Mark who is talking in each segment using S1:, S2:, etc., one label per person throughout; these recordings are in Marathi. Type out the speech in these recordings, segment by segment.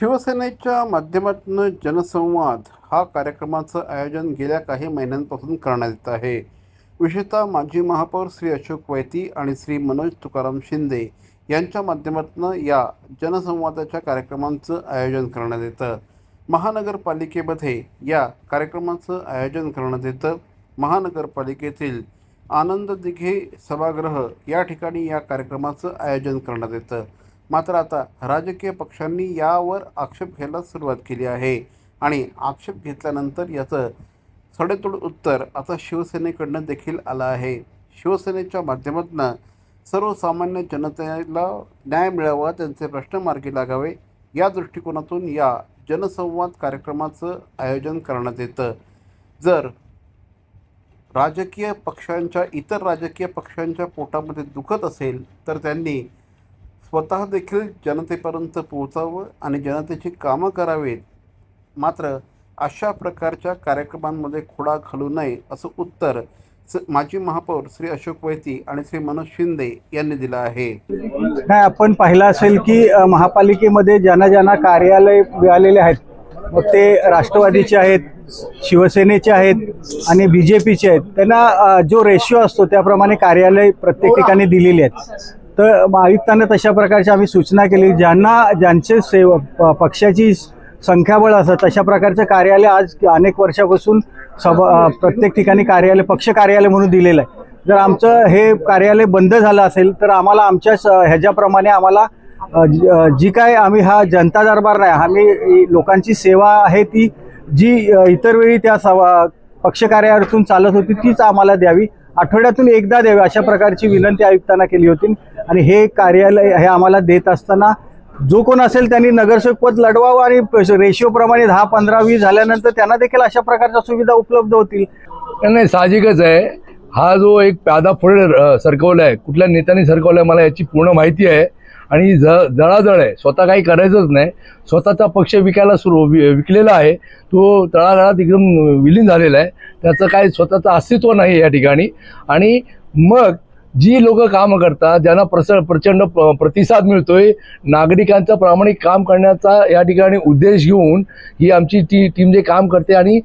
S1: शिवसेनेच्या माध्यमातून जनसंवाद हा कार्यक्रमाचं आयोजन गेल्या काही महिन्यांपासून करण्यात येत आहे. विशेषतः माजी महापौर श्री अशोक वैती आणि श्री मनोज तुकाराम शिंदे यांच्या माध्यमातून या जनसंवादाच्या कार्यक्रमांचं आयोजन करण्यात येतं. महानगरपालिकेमध्ये या कार्यक्रमाचं आयोजन करण्यात येतं. महानगरपालिकेतील आनंद दिघे सभागृह या ठिकाणी या कार्यक्रमाचं आयोजन करण्यात येतं. मात्र आता राजकीय पक्षांनी यावर आक्षेप घ्यायला सुरुवात केली आहे. आणि आक्षेप घेतल्यानंतर याचं सडेतोड उत्तर आता शिवसेनेकडनं देखील आलं आहे. शिवसेनेच्या माध्यमातून सर्वसामान्य जनतेला न्याय मिळावा त्यांचे प्रश्न मार्गी लागावे या दृष्टिकोनातून या जनसंवाद कार्यक्रमाचं आयोजन करण्यात येतं. जर राजकीय पक्षांच्या इतर राजकीय पक्षांच्या पोटामध्ये दुखत असेल तर त्यांनी स्वतः देखील जनतेपर्यंत पोहोचावं आणि जनतेची कामं करावीत. मात्र अशा प्रकारच्या कार्यक्रमांमध्ये खोडा घालू नये असं उत्तर माजी महापौर श्री अशोक वैती आणि श्री मनोज शिंदे यांनी दिलं आहे.
S2: नाही आपण पाहिलं असेल की महापालिकेमध्ये ज्यांना ज्यांना कार्यालय मिळालेले आहेत मग ते राष्ट्रवादीचे आहेत शिवसेनेचे आहेत आणि बी जे पीचे आहेत त्यांना जो रेशिओ असतो त्याप्रमाणे कार्यालय प्रत्येक ठिकाणी दिलेली आहेत. तर आयुक्तांना तशा प्रकारच्या आम्ही सूचना केली. ज्यांना ज्यांचे सेव पक्षाची संख्याबळ असं तशा प्रकारचं कार्यालय आज अनेक वर्षापासून सभा प्रत्येक ठिकाणी कार्यालय पक्ष कार्यालय म्हणून दिलेलं आहे. जर आमचं हे कार्यालय बंद झालं असेल तर आम्हाला आमच्या ह्याच्याप्रमाणे आम्हाला जी जी काय आम्ही हा जनता दरबार नाही आम्ही लोकांची सेवा आहे ती जी इतर वेळी त्या सभा पक्ष कार्यालयातून चालत होती तीच आम्हाला द्यावी. आठवड्यातून एकदा द्यावी अशा प्रकारची विनंती आयुक्तांना केली होती आणि हे कार्यालय हे आम्हाला देत असताना जो कोण असेल त्यांनी नगरसेवक पद लढवावं आणि रेशिओप्रमाणे दहा पंधरा वीस झाल्यानंतर त्यांना देखील अशा प्रकारच्या सुविधा उपलब्ध होतील.
S3: नाही साहजिकच आहे. हा जो एक प्यादा पुढे सरकवला आहे कुठल्या नेत्याने सरकवला आहे मला याची पूर्ण माहिती आहे. आणि ज जळाजळ आहे. स्वतः काही करायचंच नाही. स्वतःचा पक्ष विकायला सुरू वि- विकलेला आहे. तो तळागाळात एकदम विलीन झालेला आहे. त्याचं काही स्वतःचं अस्तित्व नाही या ठिकाणी. आणि मग जी लोक काम करतात ज्यांना प्रस प्रचंड प्रतिसाद मिळतोय नागरिकांचं प्रामाणिक काम करण्याचा या ठिकाणी उद्देश घेऊन ही आमची टी टीम जे काम करते आणि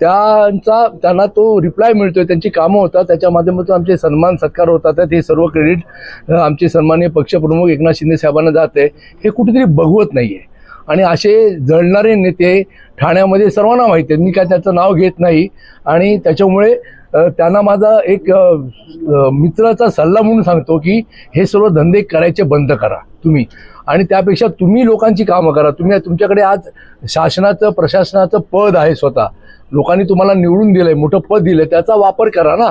S3: त्यांचा त्यांना तो रिप्लाय मिळतोय त्यांची कामं होतात त्याच्या माध्यमातून आमचे सन्मान सत्कार होतात. हे सर्व क्रेडिट आमचे सन्माननीय पक्षप्रमुख एकनाथ शिंदे साहेबांना जाते. हे कुठेतरी बघवत नाही आहे आणि असे जळणारे नेते ठाण्यामध्ये सर्वांना माहिती आहेत. मी काय त्याचं नाव घेत नाही. आणि त्याच्यामुळे त्यांना माझा एक मित्राचा सल्ला म्हणून सांगतो की हे सर्व धंदे करायचे बंद करा तुम्ही. आणि त्यापेक्षा तुम्ही लोकांची कामं करा. तुम्ही तुमच्याकडे आज शासनाचं प्रशासनाचं पद आहे स्वतः. लोकांनी तुम्हाला निवडून दिलंय मोठं पद दिलंय त्याचा वापर करा ना.